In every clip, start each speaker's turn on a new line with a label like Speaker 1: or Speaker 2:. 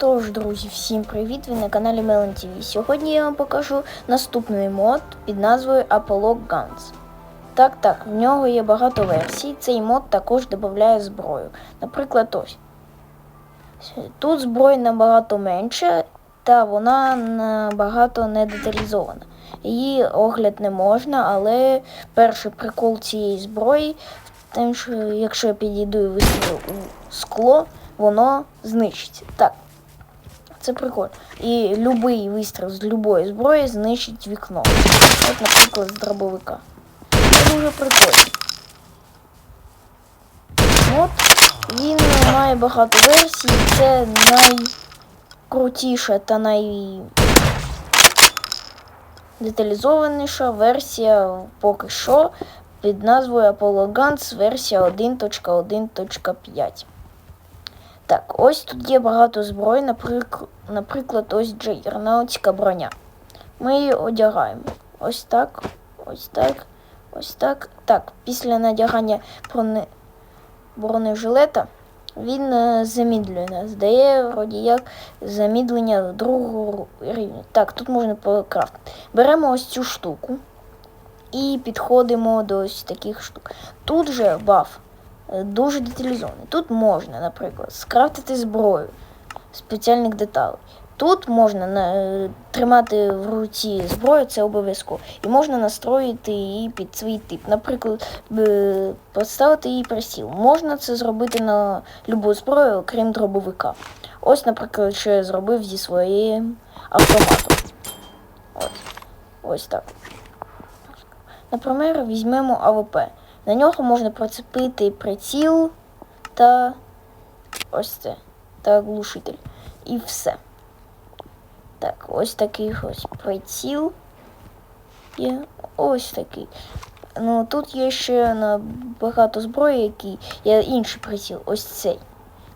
Speaker 1: Тож, друзі, всім привіт! Ви на каналі Melon TV. Сьогодні я вам покажу наступний мод під назвою Apollo Guns. Так, так, в нього є багато версій. Цей мод також додає зброю. Наприклад, ось. Тут зброї набагато менше, та вона набагато не деталізована. Її огляд не можна, але перший прикол цієї зброї в тому, що якщо я підійду і вистрілю скло, воно знищиться. Так, це прикольно. І будь-який вистріл з будь-якої зброї знищить вікно. От, наприклад, з дробовика. Це дуже прикольно. От він має багато версій. Це найкрутіша та най деталізованіша версія поки що під назвою Apollo Guns версія 1.1.5. Так, ось тут є багато зброї, наприк... наприклад, ось джейернаутська броня. Ми її одягаємо. Ось так, ось так, ось так. Так, після надягання брони... бронежилета він е, замідлює нас. Дає вроді як замідлення другого рівня. Так, тут можна покрафтити. Беремо ось цю штуку і підходимо до ось таких штук. Тут же баф дуже деталізований. Тут можна, наприклад, скрафтити зброю спеціальних деталей. Тут можна на, е, тримати в руці зброю, це обов'язково. І можна настроїти її під свій тип. Наприклад, е, поставити її присіл. Можна це зробити на любу зброю, окрім дробовика. Ось, наприклад, що я зробив зі своїм автоматом. Ось, ось так. Наприклад, візьмемо АВП. На нього можна прицепити приціл та ось це. Та глушитель. І все. Так, ось такий ось приціл. Є ось такий. Ну, тут є ще багато зброї, які є інший приціл, ось цей.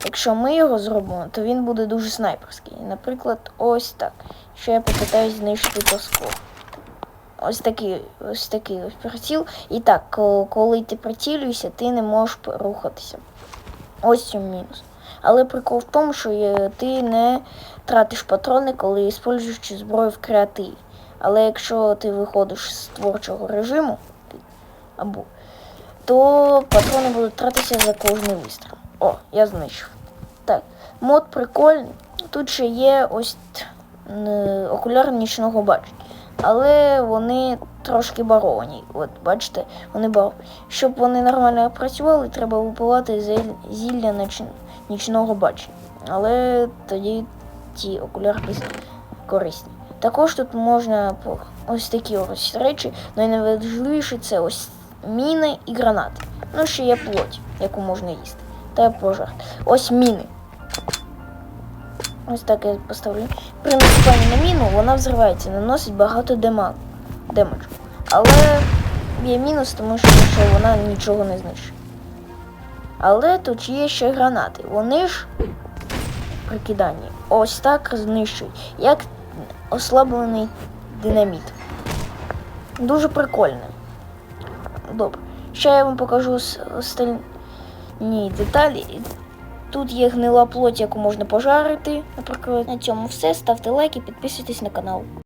Speaker 1: Якщо ми його зробимо, то він буде дуже снайперський. Наприклад, ось так. Що я попитаюсь знищити то скло. Ось такий ось такий ось приціл. І так, коли ти прицілюєшся, ти не можеш рухатися. Ось цьому мінус. Але прикол в тому, що ти не тратиш патрони, коли використовуєш зброю в креативі. Але якщо ти виходиш з творчого режиму, або, то патрони будуть тратитися за кожний вистріл. О, я знищив. Так, мод прикольний. Тут ще є ось окуляри нічного бачення. Але вони трошки баровані. От, бачите, вони баровані. Щоб вони нормально працювали, треба випивати зілля ніч... нічного бачення. Але тоді ті окуляри без- корисні. Також тут можна ось такі ось речі, найважливіше це ось міни і гранати. Ну, ще є плоть, яку можна їсти. Та пожар. Ось міни. Ось так я поставлю. При наступанні на міну вона взривається, наносить багато дема... демеджу. Але є мінус, тому що вона нічого не знищує. Але тут є ще гранати. Вони ж при киданні ось так знищують, як ослаблений динаміт. Дуже прикольно. Добре. Ще я вам покажу остальні деталі. Тут є гнила плоть, яку можна пожарити. Наприклад, на цьому все. Ставте лайк і підписуйтесь на канал.